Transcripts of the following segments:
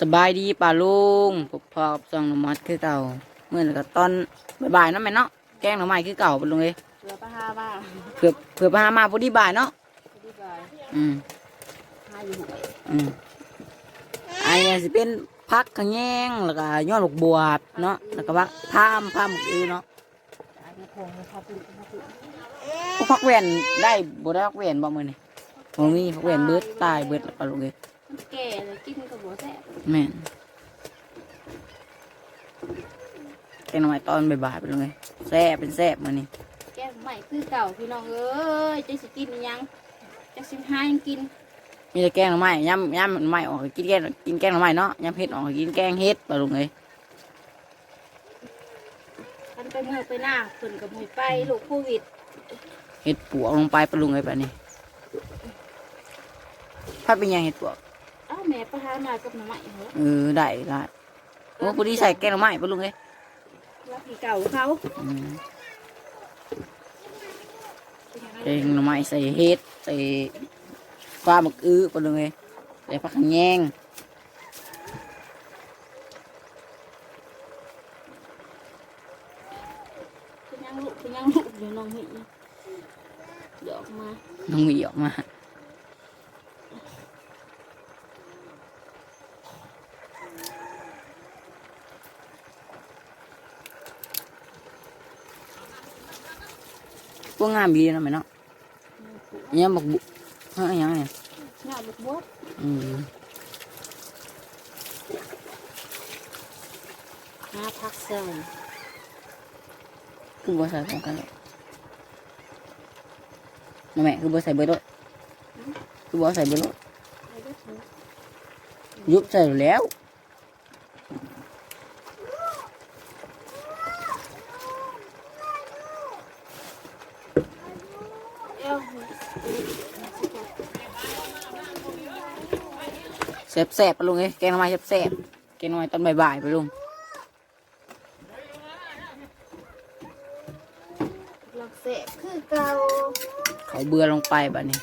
สบายดีป่าลุงพบพอกับซองหน่อมัดคือเก่าเมื่อนั้นก็ตอนบ่ายๆเนาะแม่เนาะแกงหน่อไม้คือเก่าป่าลุงเอ้ยเหลือปลาห้าบ้างเผื่อเผื่อพามาพอดีบ่ายเนาะดีกว่าอืมห้าอยู่หวยอืมอันนี้สิเป็นพักขะแยงแล้วก็ยอดลูกบวบเนาะแล้วก็ว่าพามพามอือเนาะอันนี้คงพอปุ่นพอปุ่นพวกพักแหวนได้บ่ได้พักแหวนบ่มื้อนี้บ่มีพักแหวนเบิดตายเบิดแล้วป่าลุงเอ้ย มันแก่เลยกินกับหัวแซ่บแม่นแกงหน่อไม้ตอนบ่ายๆป่าลุงเอ้ยแซ่บเป็นแซ่บมื้อนี้แก้ใหม่คือเก่าพี่น้องเอ้ยจะสิกินยังจะสิห้ายังกินมีแต่แกงหน่อไม้ย่ำย่ำหน่อไม้ออกกินแกงกินแกงหน่อไม้เนาะย่ำเห็ดออกกินแกงเห็ดปลาลุงเอ้ยมันไปเมื่อไปหน้าฝนกับมือไปลูกโควิดเห็ดปวกลงไปปลาลุงเอ้ยปะนี่ถ้าเป็นหยังเห็ดปวกเอ้า แม่ปลาห้ามากับหน่อไม้เหรอเออได้ได้โอ้พอดีใส่แกงหน่อไม้ปลาลุงเอ้ยรักพี่เก่าเขาอืมแกงหน่อไม้ใส่เห็ดใส่ปลาหมึกอื้อปลาลุงเอ้ยใส่ผักขะแยงเป็นยังลูกเป็นยังลูกเดี๋ยวน้องหมีเดี๋ยวออกมา น้องหมีออกมา กงามดีนะแม่เนาะยังบักบุฮะยังเนี่ยหน้าลูกบดอืมหน้าพักเซลคือบ่ใส่พร้อมกันหรอกมาแม่คือบ่ใส่เบอร์รถคือบ่ใส่เบอร์รถยุบใส่แล้ว เอ้า แซ่บแซ่บๆปะลุงเอ้ยแกงหน่อไม้แซ่บแซ่บๆแกงหน่อไม้ตอนบ่ายๆปะลุงหลักเสพคือเก่าเขาเบื่อลงไปบัดนี้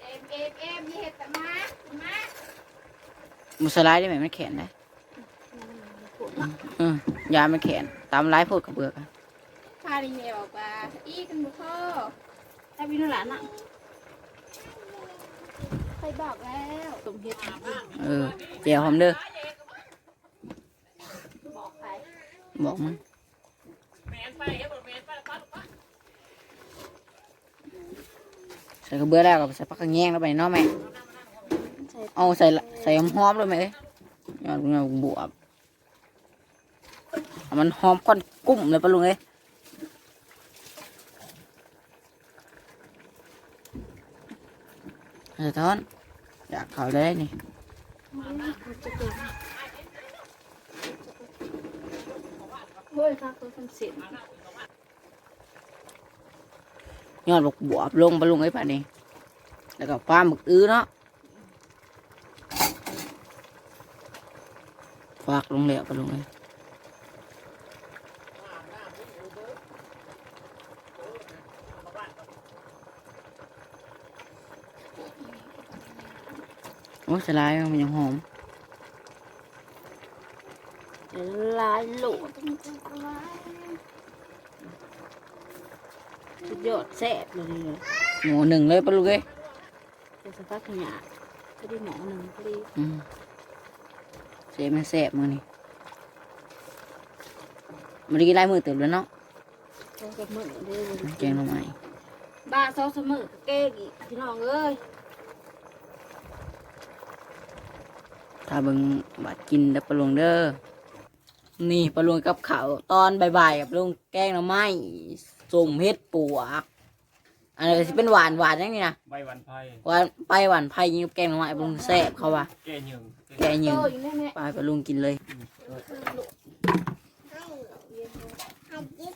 เอ็มเอ็มเอ็มนี่เห็ดแต่มามามุสลายได้ไหมมันแขนได้ อืมยามันแขนตามร้ายโพดกับเบือกันพาดีเมลออกมาอีกันบุพ่อถ้าพี่นุ่นหลานอะไปบอกแล้วสมเฮ็ดเออเจียวหอมเด้อบอกใครบอกมันใส่กระเบื้อแล้วก็ใส่ผักกระแยงแล้วไปเนาะแม่เอาใส่ใส่หอมหอมๆเลยไหมเอ้ยยอดเงาบวบ มันหอมก้อนกุ้มเลยปะลุงเอ้ยเออท้อน อยากเขาได้นี่เฮ้ยพักตัวทำเสร็จยอดบกบวบลงปะลุงเอ้ยป่ะนี่แล้วก็ปลาหมึกอื้อเนาะฝากลงแล้วปะลุงเอ้ อ้ยสลายมันยังหอมลายโหลดสุดยอดแซ่บเลยเลยหมูหนึ่งเลยปะลุงเอ้ยเดี๋ยวสักพักขยะก็ได้หมอหนึ่งพอดีอืมเสียมันแสบมือนี่มันได้กินลายมือเติบแล้วเนาะเขากับมือเด้อแกงหน่อไม้บ้าซอสมือเก้งอีกพี่น้องเอ้ย ถ้าเบิ่งบาดกินแล้วปลาลวงเด้อนี่ปลาลวงกับข้าวตอนบ่ายๆกับลุงแกงหน่อไม้ส้มเฮ็ดปวกอันนี้สิเป็นหวานหวานอย่างนี้นะใบวันไพ่หวานไปหวานไผ่ยิงกับแกงหน่อไม้ปลาลุงแซ่บเขาว่าแก้เหยิงแกยิงโตอยู่แน่แม่ไปปลาลุงกินเลย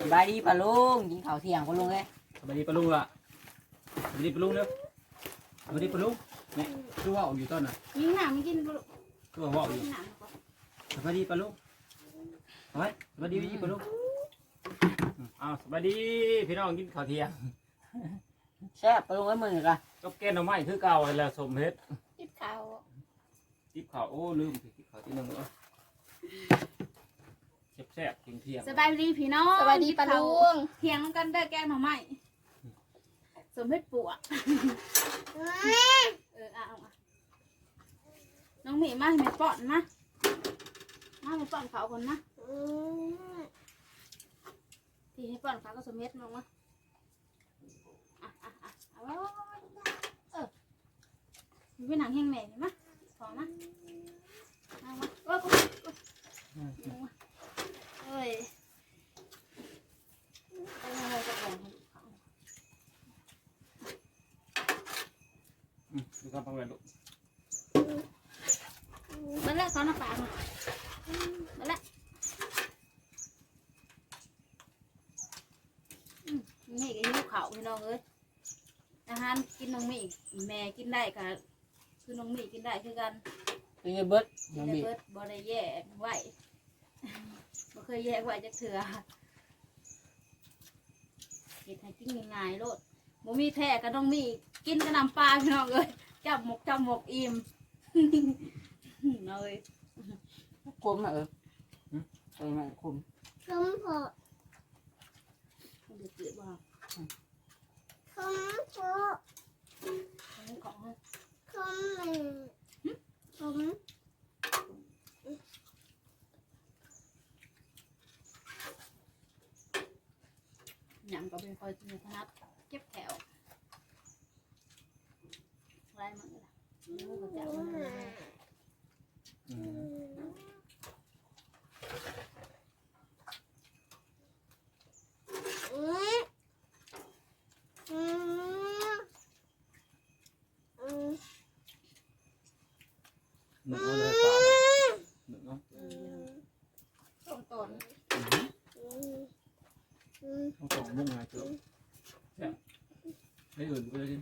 สบายดีปลาลุงกินข้าวเที่ยงปลาลุงเอ้ยสวัสดีปะลุงล่ะสวัสดีปะลุงเด้อสวัสดีปะลุงแม่คือว่าออกอยู่ต้นน่ะยิงหนังไม่กินบุคือว่า ว่าออกอยู่ยิงหนังสวัสดีปะลุงเอาไว้สวัสดีปะลุงอ้าวสวัสดีพี่น้องกินข้าวเที่ยงแซ่บปลาลุงไอ้มือกันกับแกงหน่อไม้คือเก่าเลยแหละสมเฮ็ดจิบข้าวติบข้าวโอ้ลืมติบข้าวที่หนึ่งเนาะแซ่บๆกินเที่ยงสบายดีพี่น้องสวัสดีปะลุงเที่ยงกันได้อแกงหน่อไม้สมเพ็ดปวกเออเอาเอา น้องหมีมาให้แม่ป้อนมามาให้ป้อนเขาคนนะที่ให้ป้อนเขาก็สมเม็ดน้งมาอะอะอะเอาไว้เออมีเป็นหนังแห้งแม่เห็นไหมพอนะเอามาเออเอามาเอ้ยเอามาจะแบ่งให้เขา อืมดูครับพ่อแม่ลูก มาแล้วซ้อนหน้าปลามามาแล้วอื มนี่ก็หิวเขาวพี่น้องเอ้ยอาหารกินน้องหมีแม่กินได้ค่ะคือน้องหมีกินได้คือกันเป็นไงเบิร์ดกิน้นองได้บีเบิดบ่ได้แยกไหวบ่เคยแยกไหวจักเถื่อเฮ็ดให้กินง่ายๆโลดบ่มีแท้ก็น้องหมีกินกระนำปลาพี่น้องเอ้ยจับหมกจับหมกอิ่ม เลยคุ้มนะเออเป็นไงคุ้มคำพอมันจะเกิดว่าคำพอของคำมันคำหยังก็เป็นคอยมีถนัด เก็บแถวอะไรมันล่ะรู้ก็จะมันอะไร อืม อืมอืมอืม หนึ่งเอาเลยปลาหนึ่งเอา ต้มต้น อืม อืมอืม ต้องส่งมุ่งไงเจ้าแซ่บไม่อื่นก็เลยกิน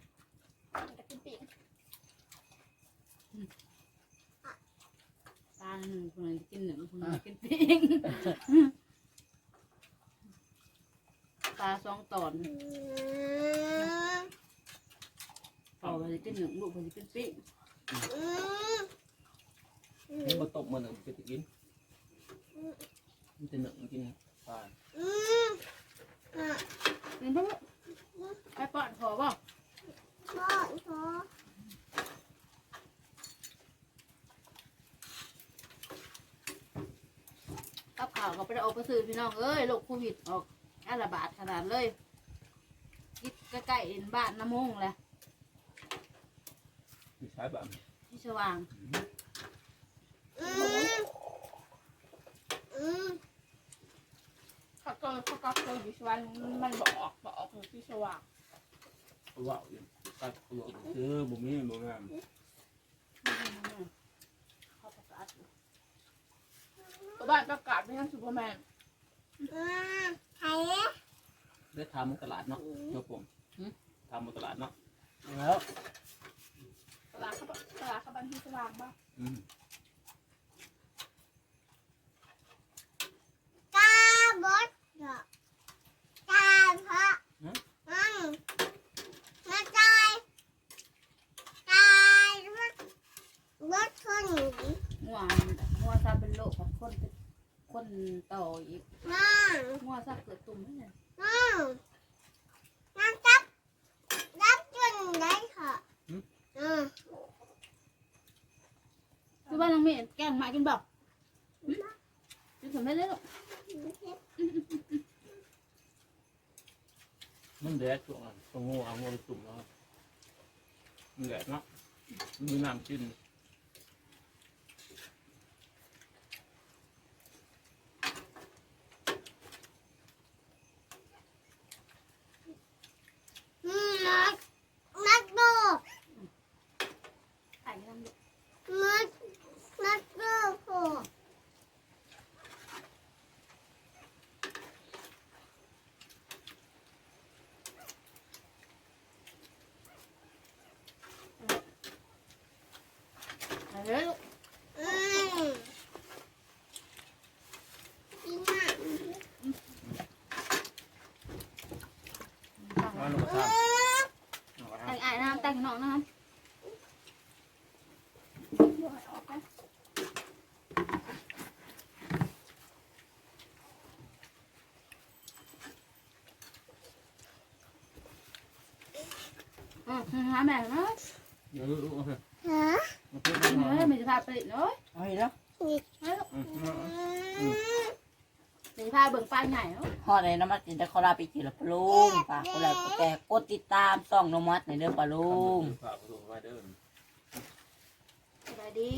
จะกินปีกปลา หนึ่งคนนึงกินหนึ่งคนนึงกินปีกปลาสองตอนอืมเอาไปกินหนึ่งลูกไปกินปีกอืมนี่มาตกมาหนึ่งจะกินมันจะหนึ่งกินปลาอืมอะกินปุ๊บไปป้อนขอบ่ พ่อพ่อ กับข่าวก็ไปได้ออกไปซื้อพี่ น้องเอ้ยโรคโควิดออกแอระบาดขนาดเลยคิดใกล้ๆบ้านน้ำมงแหละที่ใช้แบบที่สว่างอืมอืมเขาก็เขาก็เคยอยู่ชวันมันบอกออกบอกออกอยู่ที่สว่างว่าวอยู่ตัดตัวซื้อบุมีบุงามเขาประกาศอยู่ก็บ้านประกาศไม่ใช่ซูเปอร์แมนอืมใครอะ ได้ทำมันตลาดเนาะเจ้าผมทำมันตลาดเนาะแล้วตลาดเขาตลาดเขาบ้านที่สว่างบ้างอืมกาบดเหรอกาเพาะอืมมาใจายตายรถรถชนหนีงัวงัวซาเป็นโรคของคนเป็นคนต่ออีกน้องงัว ซาเกิดตุ่มนี่แหละน้องน้องจับรับจนได้ค่ะอืมคือบ้านน้องเมย์แกงมากินบ่กินสำเร็จแล้วลูกมันแดดช่วงนั้นต้องงูเอางูไปจุ่มแล้วมันแดดเนาะมันมีน้ำกิน อืมนักนักดู ไข่น้ำลูก นักนักดูโผ ไว่าลูกกระทแต่งอายน้ำแต่งน้องนะครับบ่ให้ออกกันอืมหาแม่เนาะำเดี๋ยวลูกเอาเถอะฮะเอาเถอะเฮ้ยมีสภาพผลิตเนาะเอาอีกแล้วอื มอืมอืมมีสภาพเบิ่งปลาใหญ่เนาะฮอดเลยน้ำมัดจินจะขอลาไปกินแล้วปะลุงฝากกดไลค์กดแชร์กดติดตามส่องนมัดในอยเด้อปะลุง ฝากประตูไว้เด้อ สวัสดี